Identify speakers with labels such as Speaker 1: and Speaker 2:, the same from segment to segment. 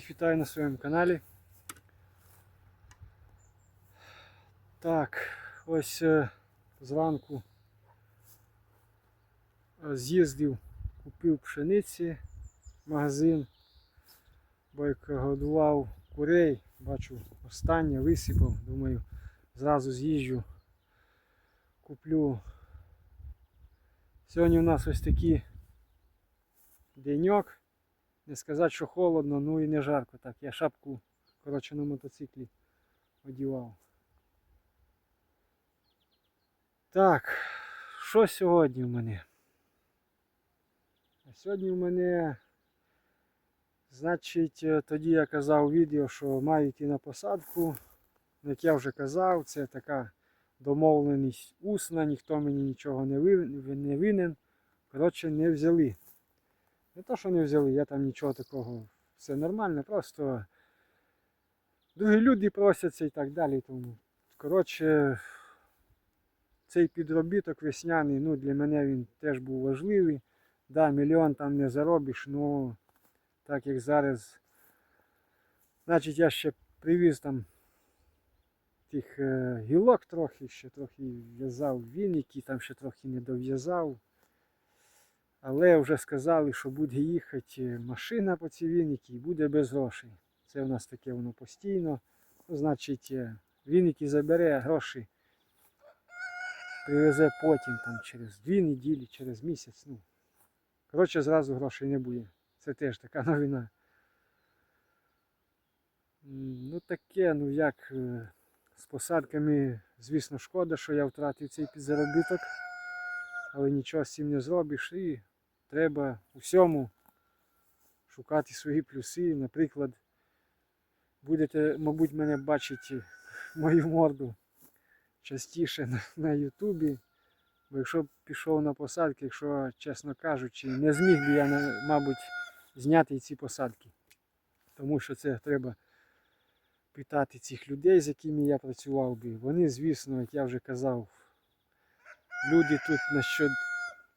Speaker 1: Всіх вітаю на своєму каналі. Так, ось е, зранку е, з'їздив, купив пшениці магазин, бо годував курей, бачу останнє, висипав, думаю, зразу з'їжджу, куплю. Сьогодні у нас ось такий деньок. Не сказати, що холодно, ну і не жарко. Так, я шапку коротше, на мотоциклі одівав. Так, що сьогодні в мене? Сьогодні в мене, значить, е, тоді я казав відео, що маю йти на посадку. Ну, Як я вже казав, це така домовленість усна, ніхто мені нічого не винен. Коротше, не взяли. Не то, що не взяли, я там нічого такого. Все нормально, просто другі люди просяться і так далі. Тому, коротше, цей підробіток весняний, ну, для мене він теж був важливий. Да, мільйон там не заробиш, але так як зараз. Значить, я ще привіз там тих е, гілок трохи, ще трохи в'язав віники, там ще трохи не дов'язав. Але вже сказали, що буде їхати машина по цій віники і буде без грошей. Це у нас таке воно постійно. Ну, значить, е, віники забере, а гроші привезе потім, там, через дві неділі, через місяць. Ну. Коротше, зразу грошей не буде. Це теж така новина. Ну таке, ну як е, з посадками, звісно, шкода, що я втратив цей підзаробіток. Але нічого з цим не зробиш і треба у всьому шукати свої плюси. Наприклад, будете, мабуть, мене бачити мою морду частіше на, на Ютубі. Бо якщо б пішов на посадки, якщо, чесно кажучи, не зміг би я, мабуть, зняти ці посадки. Тому що це треба питати цих людей, з якими я працював би. Вони, звісно, як я вже казав, люди тут насчет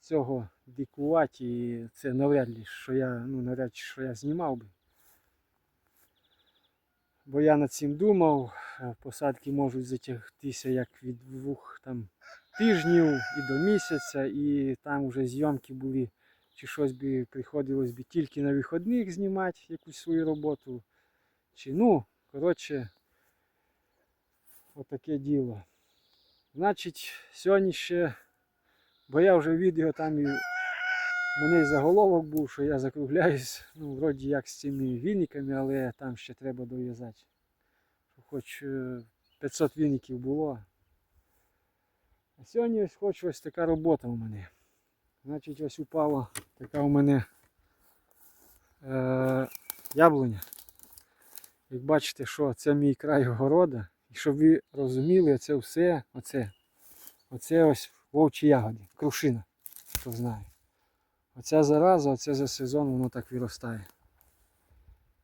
Speaker 1: цього дикувати, і це навряд ли, що я, ну, навряд чи, що я знімав би. Бо я над цим думав, е, посадки можуть затягтися як від двох там, тижнів і до місяця, і там вже зйомки були, чи щось би приходилось би тільки на виходних знімати якусь свою роботу. Чи ну, коротше, отаке діло. Значить, сьогодні ще, бо я вже відео там і мене заголовок був, що я закругляюсь, ну, вроді як з цими віниками, але там ще треба дов'язати. Хоч е, 500 віників було. А сьогодні ось хоч ось така робота у мене. Значить, ось упала така у мене е, яблуня. Як бачите, що це мій край огорода. І щоб ви розуміли, це все, оце, оце ось вовчі ягоди, крушина, хто знає. Оця зараза, оце за сезон воно так виростає.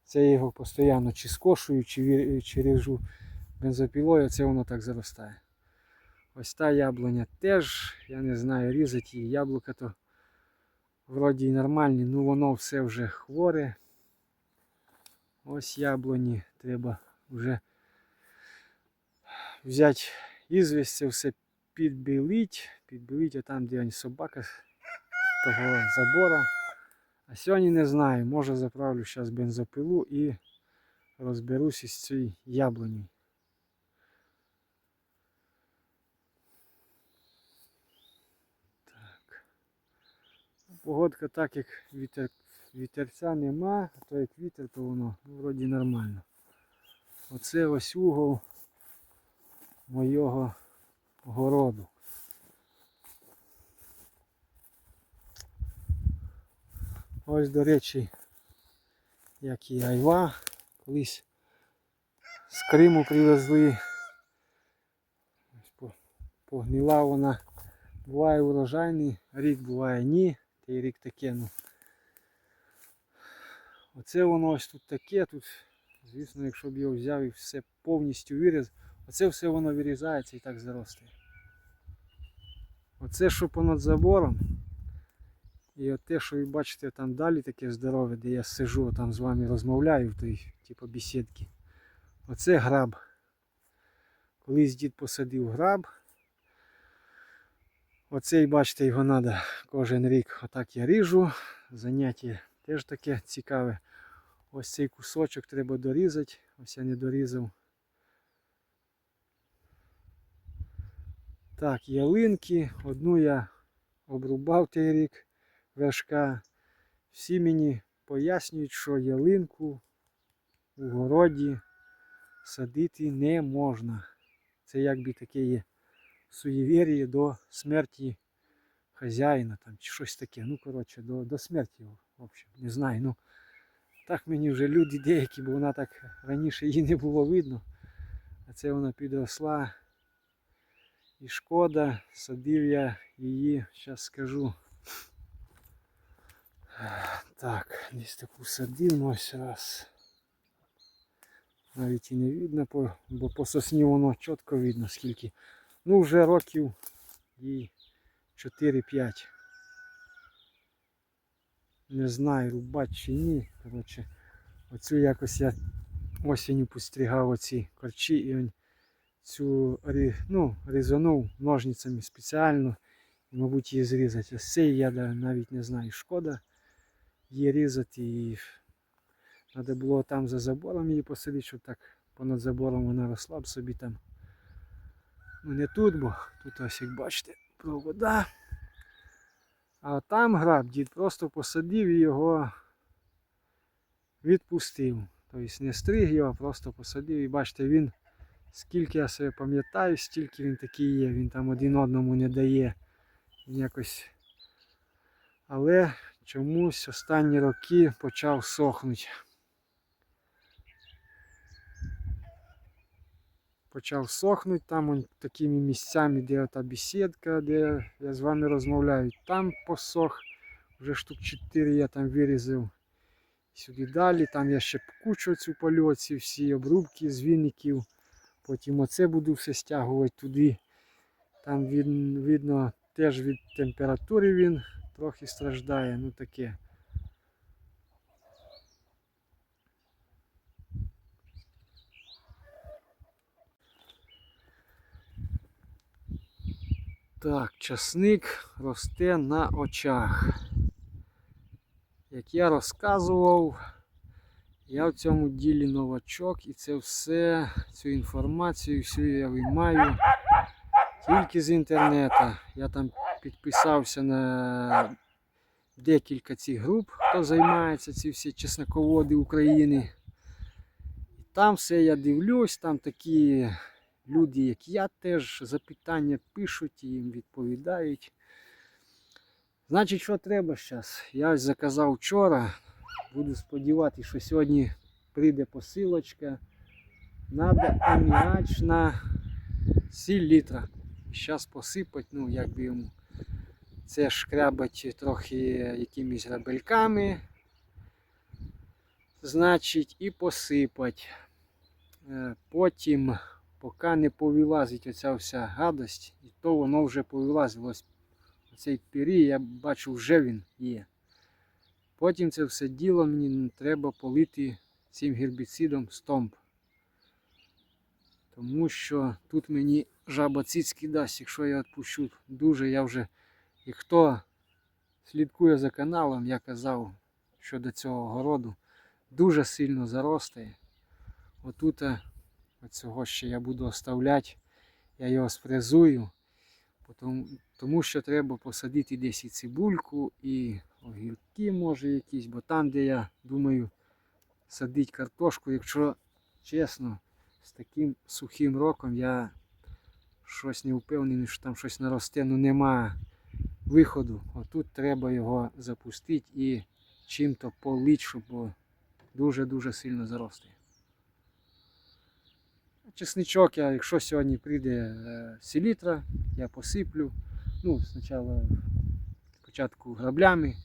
Speaker 1: Це його постійно чи скошую, чи, чи ріжу бензопілою, оце воно так заростає. Ось та яблуня теж, я не знаю, різати її. Яблука то вроді і нормальні, ну воно все вже хворе. Ось яблуні треба вже взяти ізвість, це все підбілить, підбілить отам, де собака з того забора. А сьогодні не знаю, може заправлю зараз бензопилу і розберусь із цією яблунею. Погодка так як вітер, вітерця нема, а то як вітер, то воно ну, вроді нормально. Оце ось угол моєго городу. Ось, до речі, як і айва, колись з Криму привезли. Погнила вона. Буває урожайний, рік буває ні. Той рік таке, ну. Оце воно ось тут таке, тут, звісно, якщо б його взяв і все повністю виріз, оце все воно вирізається і так заростає. Оце що понад забором. І от те, що ви бачите там далі таке здорове, де я сижу, там з вами розмовляю в той, типу, бесідки. Оце граб. Колись дід посадив граб. Оцей, бачите, його треба кожен рік отак я ріжу. Заняття теж таке цікаве. Ось цей кусочок треба дорізати. Ось я не дорізав. Так, ялинки. Одну я обрубав той рік вершка. Всі мені пояснюють, що ялинку у городі садити не можна. Це якби таке є суєвір'я до смерті хазяїна там, чи щось таке. Ну, коротше, до, до смерті, в общем, не знаю. Ну, так мені вже люди деякі, бо вона так раніше її не було видно. А це вона підросла. І шкода, садив я її, зараз скажу. Так, десь таку садив ну, ось раз. Навіть і не видно, бо по сосні воно чітко видно скільки. Ну вже років їй 4-5. Не знаю, рубать чи ні. Коротше, оцю якось я осінню пострігав оці корчі і цю ну, різанув ножницями спеціально. І, мабуть, її зрізати. Ось цей я навіть не знаю, шкода її різати. І треба було там за забором її посадити, щоб так понад забором вона росла б собі там. Ну не тут, бо тут ось як бачите, провода. А там граб дід просто посадив і його відпустив. Тобто не стриг його, просто посадив. І бачите, він, скільки я себе пам'ятаю, стільки він такий є. Він там один одному не дає. Він якось. Але чомусь останні роки почав сохнути. почав сохнути. Там такими місцями, де ота бесідка, де я з вами розмовляю, там посох. Вже штук 4 я там вирізав. Сюди далі. Там я ще кучу цю полю, ці всі обрубки з віників. Потім оце буду все стягувати туди. Там він, видно теж від температури він трохи страждає. Ну таке. Так, часник росте на очах. Як я розказував, я в цьому ділі новачок і це все, цю інформацію всю я виймаю тільки з інтернету. Я там підписався на декілька цих груп, хто займається, ці всі чесноководи України. І там все я дивлюсь, там такі люди, як я, теж запитання пишуть і їм відповідають. Значить, що треба зараз? Я заказав вчора. Буду сподіватися, що сьогодні прийде посилочка. Надо аміачна сіль літра. Зараз посипать, ну як би йому. Це шкрябать трохи якимись грабельками. Значить, і посипать. Е, Потім поки не повилазить оця вся гадость, і то воно вже повилазило. Ось Цей пірі, я бачу, вже він є. Потім це все діло мені треба полити цим гербіцидом стомп. Тому що тут мені жаба цицьки дасть, якщо я відпущу дуже, я вже. І хто слідкує за каналом, я казав щодо цього городу, дуже сильно заростає. Отут Оцього ще я буду оставляти. Я його спрезую, тому, що треба посадити десь і цибульку, і огірки може якісь, бо там, де я думаю садити картошку, якщо чесно, з таким сухим роком я щось не впевнений, що там щось наросте, ну нема виходу. Отут треба його запустити і чим-то полить, щоб дуже-дуже сильно зарости. Чесничок, я, якщо сьогодні прийде е, селітра, я посиплю. Ну, спочатку спочатку граблями,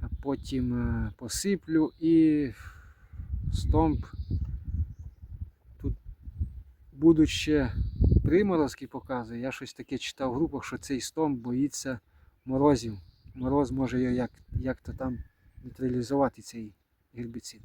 Speaker 1: а потім е, посиплю і стомп. Тут будуть ще приморозки показує. Я щось таке читав в групах, що цей стом боїться морозів. мороз може його як, як-то там нейтралізувати цей гербіцид.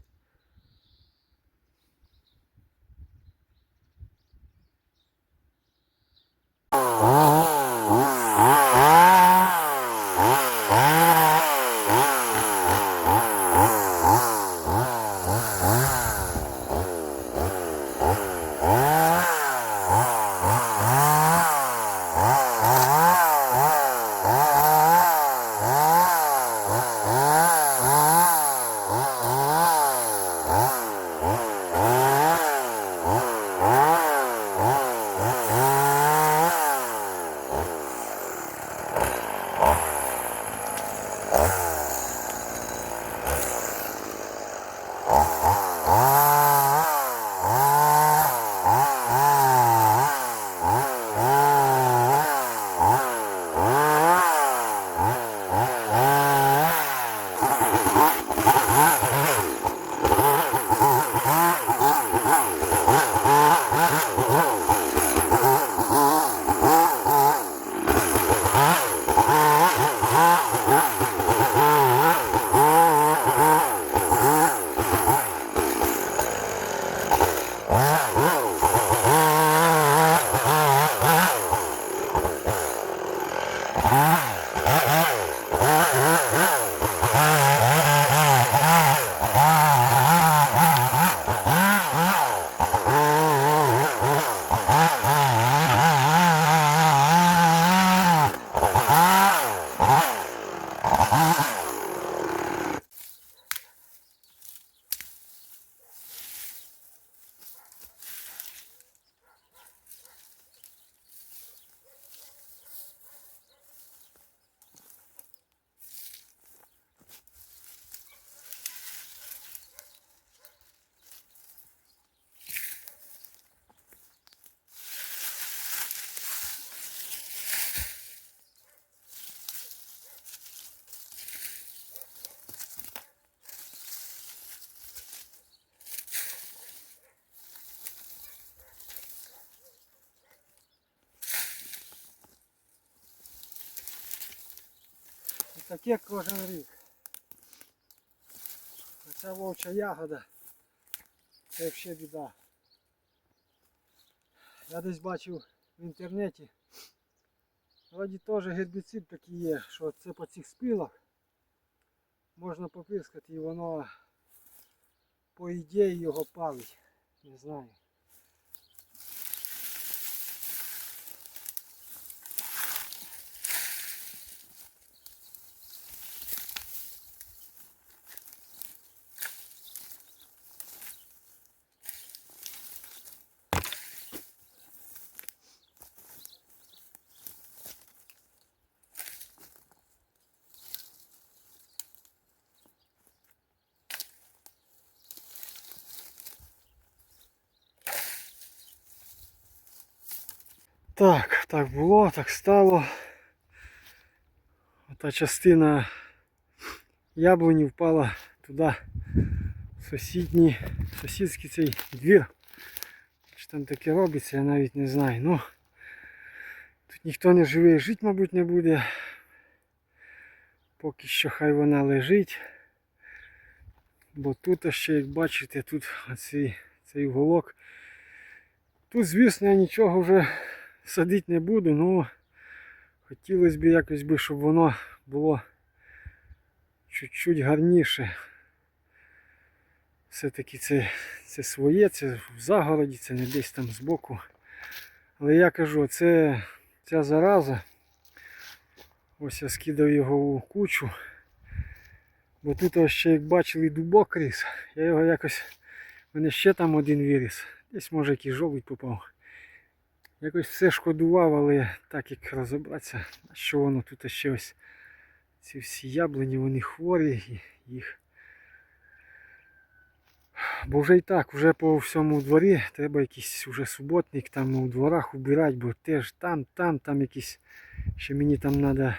Speaker 1: Таке кожен рік. Оця вовча ягода. Це взагалі біда. Я десь бачив в інтернеті. Вроді теж гербіцид такий є, що це по цих спилах можна попискати і воно по ідеї його палить. Не знаю. Так, так було, так стало. Ота частина яблуні впала туди, в сусідній, сусідський цей двір. Що там таке робиться, я навіть не знаю. Ну, тут ніхто не живе і жити, мабуть, не буде. Поки що хай вона лежить. Бо тут ще, як бачите, тут оцей, цей уголок. Тут, звісно, я нічого вже садити не буду, ну хотілося б якось би, щоб воно було чуть-чуть гарніше. Все-таки це, це своє, це в загороді, це не десь там збоку. Але я кажу, це ця зараза. Ось я скидав його у кучу. Бо тут ось ще як бачили дубок ріс. Я його якось. У мене ще там один виріс. Десь може якийсь жолудь попав. Якось все шкодував, але так як розібратися, що воно тут ще ось ці всі яблуні, вони хворі їх. Бо вже і так, вже по всьому дворі треба якийсь уже суботник там у дворах убирати, бо теж там, там, там якісь, ще мені там треба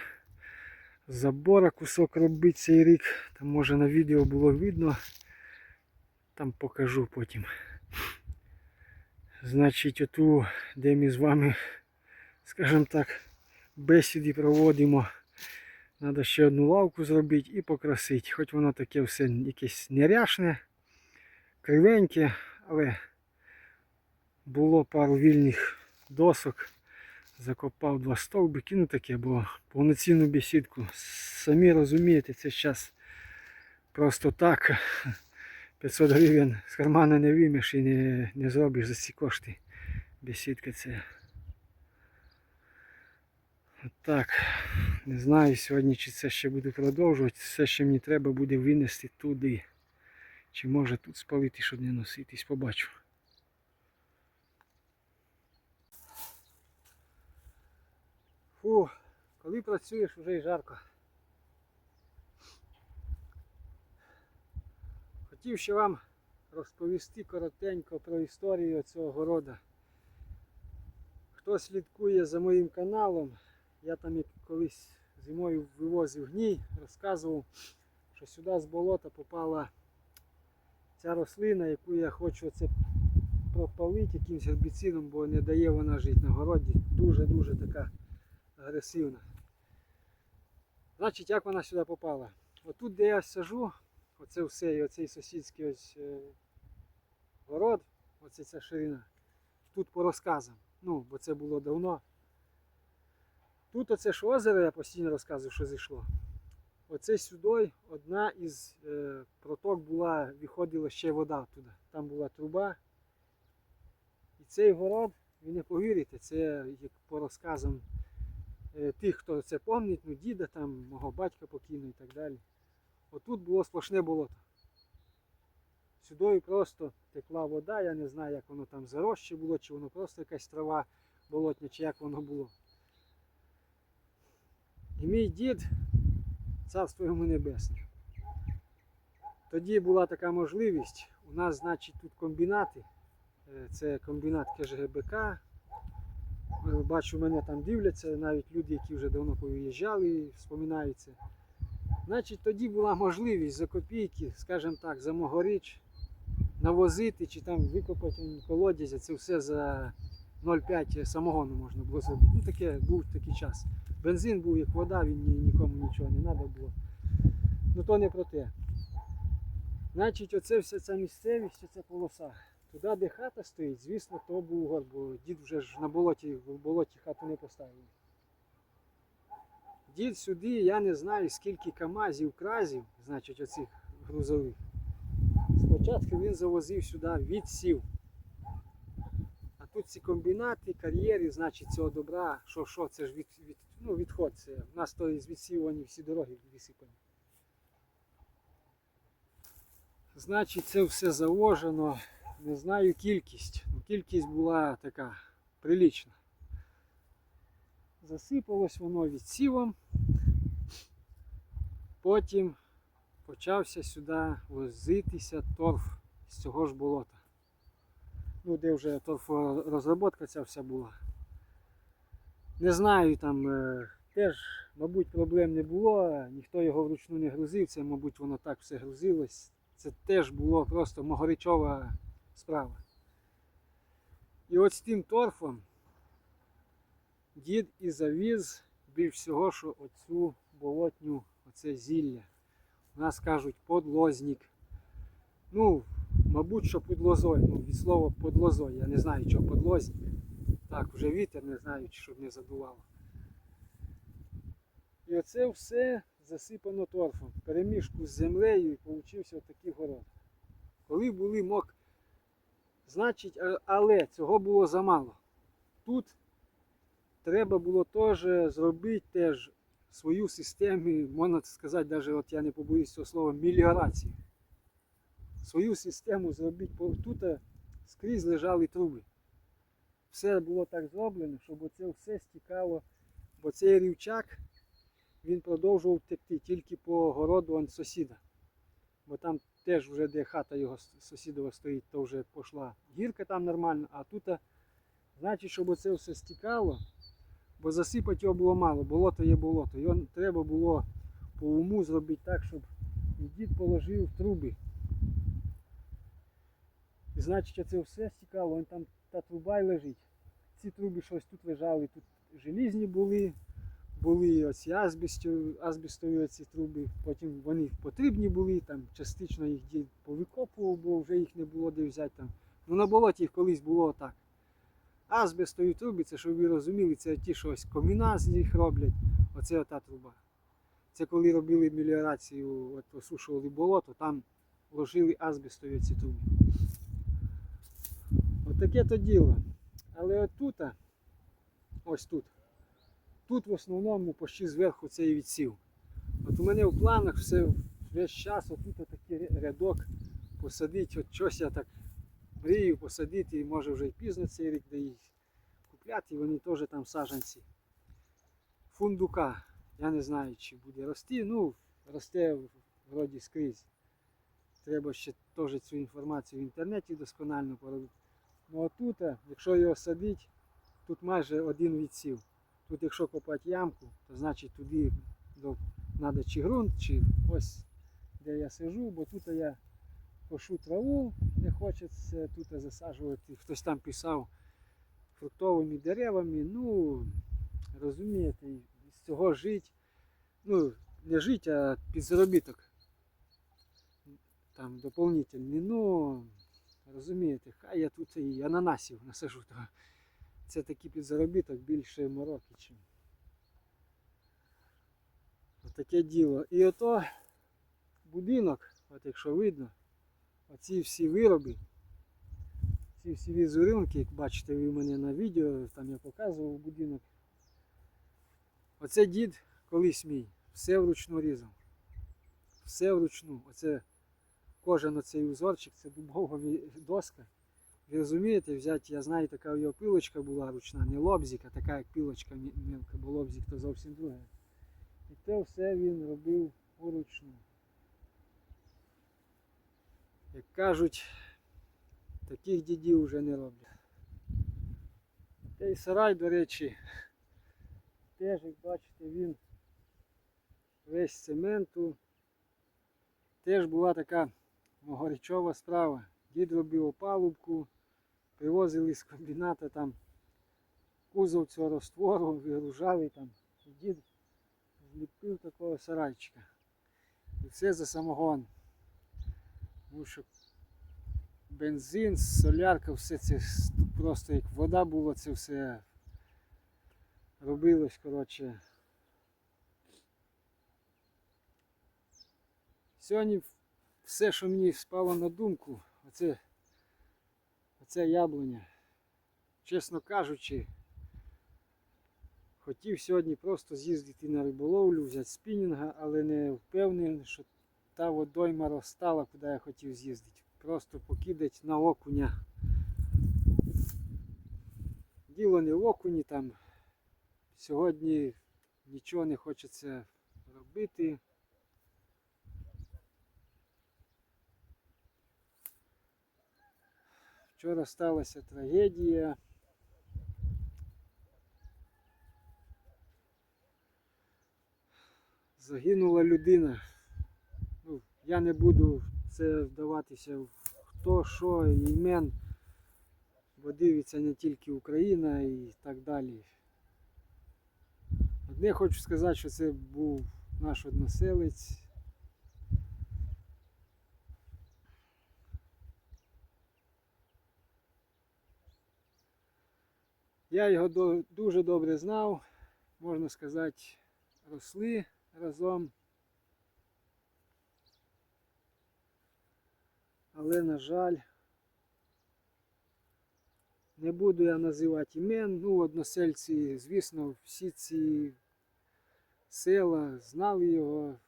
Speaker 1: забора кусок робити цей рік. Там може на відео було видно. Там покажу потім. Значить, оту, де ми з вами, скажімо так, бесіди проводимо. Треба ще одну лавку зробити і покрасити. Хоч воно таке все якесь неряшне, кривеньке, але було пару вільних досок. Закопав два стовбики, ну таке, бо повноцінну бесідку. Самі розумієте, це зараз просто так. 500 гривень з кармана не виймеш і не, не зробиш за ці кошти. Бесідка це. От Так. Не знаю сьогодні, чи це ще буду продовжувати. Все, що мені треба буде винести туди. Чи може тут спалити, щоб не носитись, побачу. Фу, коли працюєш, вже й жарко. Хотів ще вам розповісти коротенько про історію цього города. Хто слідкує за моїм каналом, я там колись зимою вивозив гній, розказував, що сюди з болота попала ця рослина, яку я хочу оце пропалити якимось гербіцидом, бо не дає вона жити на городі. Дуже-дуже така агресивна. Значить, як вона сюди попала? Отут, де я сажу, оце все, і оцей сусідський ось е, город, оце ця ширина. Тут по розказам. Ну, бо це було давно. Тут оце ж озеро, я постійно розказую, що зійшло. Оце сюди одна із е, проток була, виходила ще вода туди. Там була труба. І цей город, ви не повірите, це як по розказам е, тих, хто це пам'ятає, ну діда там, мого батька покійного і так далі. Отут було сплошне болото. Сюди просто текла вода, я не знаю, як воно там заросше було, чи воно просто якась трава болотня, чи як воно було. І мій дід, царство йому небесне. Тоді була така можливість. У нас, значить, тут комбінати. Е, Це комбінат КЖГБК. Е, Бачу, мене там дивляться, навіть люди, які вже давно повиїжджали, вспоминають це. Значить, тоді була можливість за копійки, скажімо так, за могоріч навозити чи там викопати колодязь, а це все за 0,5 самогону можна було зробити. Ну таке був такий час. Бензин був як вода, він нікому нічого не треба було. Ну то не про те. Значить, оце вся ця місцевість, ця полоса. Туди, де хата стоїть, звісно, то був гор, бо дід вже ж на болоті, в болоті хату не поставив. Дід сюди, я не знаю скільки камазів, кразів, значить, оцих грузових. Спочатку він завозив сюди відсів. А тут ці комбінати, кар'єри, значить, цього добра, що, що, це ж від, від, ну, відход. Це. У нас то із відсів всі дороги висипані. Значить, це все заложено. Не знаю кількість. Ну, кількість була така прилічна. Засипалось воно відсівом. Потім почався сюди возитися торф з цього ж болота. Ну, де вже торфорозробка ця вся була. Не знаю, там е, теж, мабуть, проблем не було, ніхто його вручну не грузив, це, мабуть, воно так все грузилось. Це теж було просто могоричова справа. І от з тим торфом дід і завіз більш всього, що оцю болотню, оце зілля. У нас кажуть подлозник. Ну, мабуть, що під лозою. Ну, від слова під лозою. Я не знаю, що подлозник. Так, вже вітер не знаю, щоб не задувало. І оце все засипано торфом. Перемішку з землею і получився отакий город. Коли були мок, значить, але цього було замало. Тут треба було теж зробити теж свою систему, можна сказати, навіть от я не побоюсь цього слова, меліорації. Свою систему зробити. бо Тут е, скрізь лежали труби. Все було так зроблено, щоб оце все стікало, бо цей рівчак він продовжував текти тільки по городу сусіда. Бо там теж вже де хата його сусідова стоїть, то вже пішла гірка там нормально, а тут, е, значить, щоб оце все стікало, бо засипати його було мало, болото є болото. Його треба було по уму зробити так, щоб і дід положив труби. І значить, оце все стікало, вон там та труба й лежить. Ці труби щось тут лежали, тут желізні були, були оці азбестові, азбестові оці труби, потім вони потрібні були, там частично їх дід повикопував, бо вже їх не було де взяти там. Ну на болоті їх колись було так. Азбестові труби, це щоб ви розуміли, це ті, що ось коміна з них роблять. Оце ота труба. Це коли робили меліорацію, от осушували болото, там ложили азбестові ці труби. От таке то діло. Але отут, ось тут, тут в основному почти зверху цей відсів. От у мене в планах все весь час отут такий рядок посадити. От щось я так мрію посадити, і може вже й пізно цей рік, де їх купляти, і вони теж там саджанці. Фундука. Я не знаю, чи буде рости. Ну, росте вроді скрізь. Треба ще теж цю інформацію в інтернеті досконально поробити. Ну а тут, якщо його садити, тут майже один відсів. Тут якщо копати ямку, то значить туди треба чи ґрунт, чи ось де я сижу, бо тут я кошу траву, не хочеться тут засаджувати. Хтось там писав фруктовими деревами. Ну, розумієте, з цього жити. Ну, не жити, а під заробіток. Там доповнительний. Ну, розумієте, хай я тут і ананасів насажу. То це такий підзаробіток більше мороки, чим. Отаке діло. І ото будинок, от якщо видно, оці всі вироби, ці всі візерунки, як бачите ви в мене на відео, там я показував будинок. Оце дід колись мій, все вручну різав. Все вручну. Оце кожен оцей узорчик, це дубова доска. Ви розумієте, взяти, я знаю, така його пилочка була ручна, не лобзик, а така як пилочка мілка, бо лобзик то зовсім друге. І це все він робив вручну. Як кажуть, таких дідів вже не роблять. Цей сарай, до речі, теж, як бачите, він весь цементу. Теж була така горячова справа. Дід робив опалубку, привозили з комбіната там кузов цього розтвору, вигружали там. Дід зліпив такого сарайчика. І все за самогон. Тому що бензин, солярка, все це просто як вода була, це все робилось, коротше. Сьогодні все, що мені спало на думку, оце, оце яблуня. Чесно кажучи, хотів сьогодні просто з'їздити на риболовлю, взяти спінінга, але не впевнений, що та водойма розстала, куди я хотів з'їздити. Просто покидати на окуня. Діло не в окуні там. Сьогодні нічого не хочеться робити. Вчора сталася трагедія. Загинула людина. Я не буду в це вдаватися в хто, що, імен, бо дивиться не тільки Україна і так далі. Одне хочу сказати, що це був наш односелець. Я його дуже добре знав, можна сказати, росли разом. Але, на жаль, не буду я називати імен. Ну, односельці, звісно, всі ці села знали його.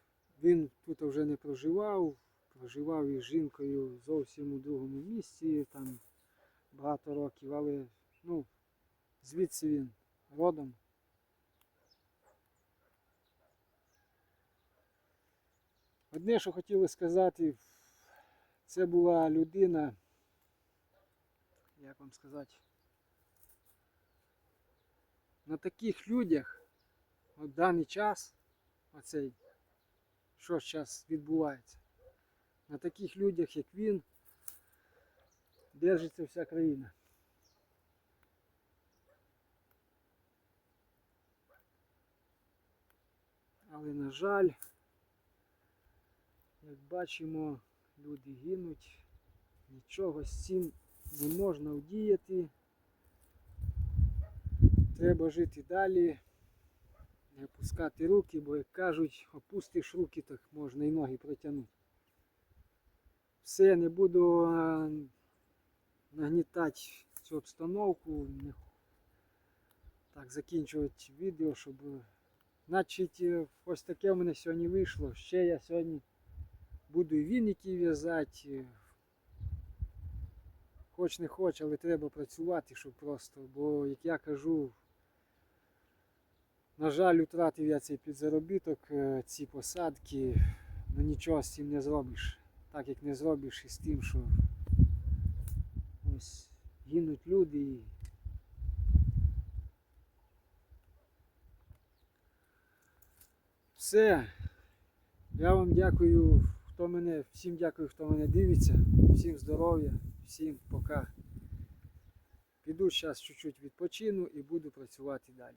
Speaker 1: Він тут вже не проживав, проживав із жінкою зовсім у другому місці, там багато років, але ну, звідси він родом. Одне, що хотіли сказати, це була людина, як вам сказати, на таких людях в даний час, оцей, що зараз відбувається, на таких людях, як він, держиться вся країна. Але, на жаль, як бачимо, люди гинуть, нічого з цим не можна вдіяти. Треба жити далі, не опускати руки, бо як кажуть, опустиш руки, так можна і ноги протягнути. Все, не буду нагнітати цю обстановку. Так, закінчувати відео, щоб. Значить, ось таке в мене сьогодні вийшло. Ще я сьогодні буду і віники в'язати. Хоч не хоч, але треба працювати, щоб просто. Бо, як я кажу, на жаль, втратив я цей підзаробіток, е, ці посадки, ну нічого з цим не зробиш. Так як не зробиш із тим, що ось гинуть люди. І... Все. Я вам дякую, хто мене, всім дякую, хто мене дивиться, всім здоров'я, всім пока. Піду зараз чуть-чуть відпочину і буду працювати далі.